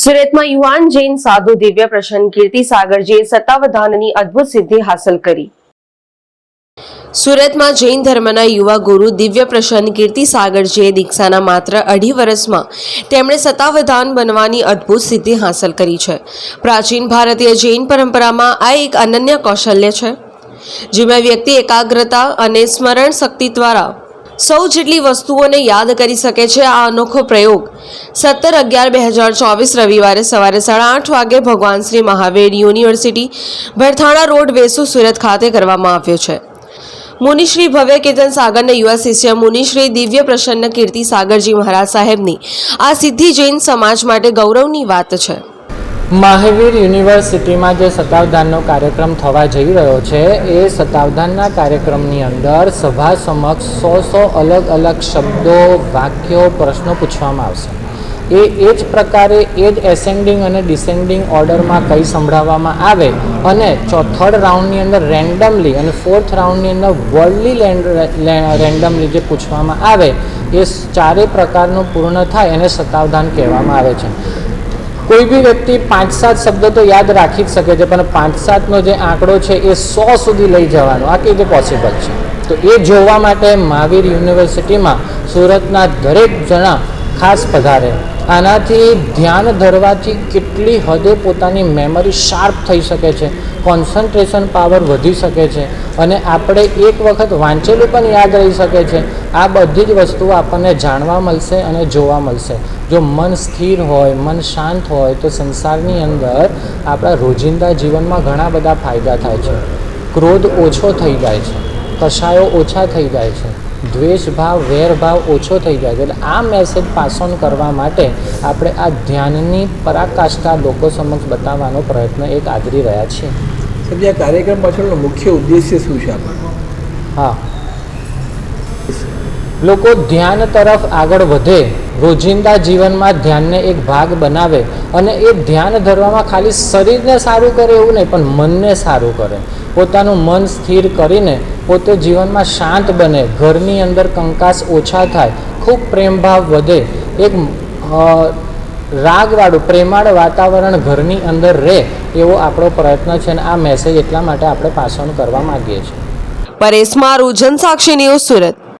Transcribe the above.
સુરતમાં યુવાન જૈન સાધુ દિવ્ય પ્રસન્ન કીર્તિ સાગરજીએ સત્તાવધાનની અદ્ભુત સિદ્ધિ હાંસલ કરી. સુરતમાં જૈન ધર્મના યુવા ગુરુ દિવ્ય પ્રસન્ન કીર્તિ સાગરજીએ દીક્ષાના માત્ર અઢી વર્ષમાં તેમણે સત્તાવધાન બનવાની અદ્ભુત સિદ્ધિ હાંસલ કરી છે. પ્રાચીન ભારતીય જૈન પરંપરામાં આ એક અનન્ય કૌશલ્ય છે, જેમાં વ્યક્તિ એકાગ્રતા અને સ્મરણ શક્તિ દ્વારા સૌ જેટલી વસ્તુઓને યાદ કરી શકે છે આ અનોખો પ્રયોગ. સત્તર અગિયાર બે હજાર ચોવીસ રવિવારે સવારે સાડા આઠ વાગે ભગવાન શ્રી મહાવીર યુનિવર્સિટી ભરથાણા રોડ વેસુ સુરત ખાતે કરવામાં આવ્યો છે. મુનિશ્રી ભવ્ય કીર્તન સાગરના યુવા શિષ્ય મુનિશ્રી દિવ્ય પ્રસન્ન કીર્તિ સાગરજી મહારાજ સાહેબની આ સિદ્ધિ જૈન સમાજ માટે ગૌરવની વાત છે. મહાવીર યુનિવર્સિટીમાં જે સતાવધાનનો કાર્યક્રમ થવા જઈ રહ્યો છે, એ સતાવધાનના કાર્યક્રમની અંદર સભા સમક્ષ સો સો અલગ અલગ શબ્દો, વાક્યો, પ્રશ્નો પૂછવામાં આવશે. એ એ જ પ્રકારે એ જ એસેન્ડિંગ અને ડિસેન્ડિંગ ઓર્ડરમાં કંઈ સંભળાવવામાં આવે અને ચો, થર્ડ રાઉન્ડની અંદર રેન્ડમલી અને ફોર્થ રાઉન્ડની અંદર વર્લ્ડલી રેન્ડમલી જે પૂછવામાં આવે, એ ચારે પ્રકારનું પૂર્ણ થાય એને સતાવધાન કહેવામાં આવે છે. કોઈ બી વ્યક્તિ પાંચ સાત શબ્દ તો યાદ રાખી જ શકે છે, પણ પાંચ સાતનો જે આંકડો છે એ સો સુધી લઈ જવાનો. આ કેવી રીતે પોસિબલ છે. તો એ જોવા માટે મહાવીર યુનિવર્સિટીમાં સુરતના દરેક જણા ખાસ પધારે. આનાથી ધ્યાન ધરવાથી કેટલી હદે પોતાની મેમરી શાર્પ થઈ શકે છે કોન્સન્ટ્રેશન પાવર વધી શકે છે અને આપણે એક વખત વાંચેલું પણ યાદ રહી શકે છે. આ બધી જ વસ્તુઓ આપણને જાણવા મળશે અને જોવા મળશે. જો મન સ્થિર હોય, મન શાંત હોય, તો સંસારની અંદર આપણા રોજિંદા જીવનમાં ઘણા બધા ફાયદા થાય છે. ક્રોધ ઓછો થઈ જાય છે. કશાયો ઓછા થઈ જાય છે. દ્વેષ ભાવ વેર ભાવ ઓછો થઈ જાય છે. એટલે આ મેસેજ પાસ ઓન કરવા માટે આપણે આ ધ્યાનની પરાકાષ્ઠા લોકો સમક્ષ બતાવવાનો પ્રયત્ન એક આદરી રહ્યા છીએ. સાહેબ આ કાર્યક્રમ પાછળનો મુખ્ય ઉદ્દેશ્ય શું છે આપણો? હા. લોકો ધ્યાન તરફ આગળ વધે રોજિંદા જીવનમાં ધ્યાનને એક ભાગ બનાવે અને એ ધ્યાન ધરવામાં ખાલી શરીરને સારું કરે એવું નહીં પણ મનને સારું કરે. પોતાનું મન સ્થિર કરીને પોતે જીવનમાં શાંત બને, ઘરની અંદર કંકાસ ઓછા થાય, ખૂબ પ્રેમભાવ વધે, એક રાગવાળું, પ્રેમાળ વાતાવરણ ઘરની અંદર રહે એવો આપણો પ્રયત્ન છે અને આ મેસેજ એટલા માટે આપણે પાસ કરવા માગીએ છીએ. પરેશ મારું જનસાક્ષી ન્યૂઝ સુરત.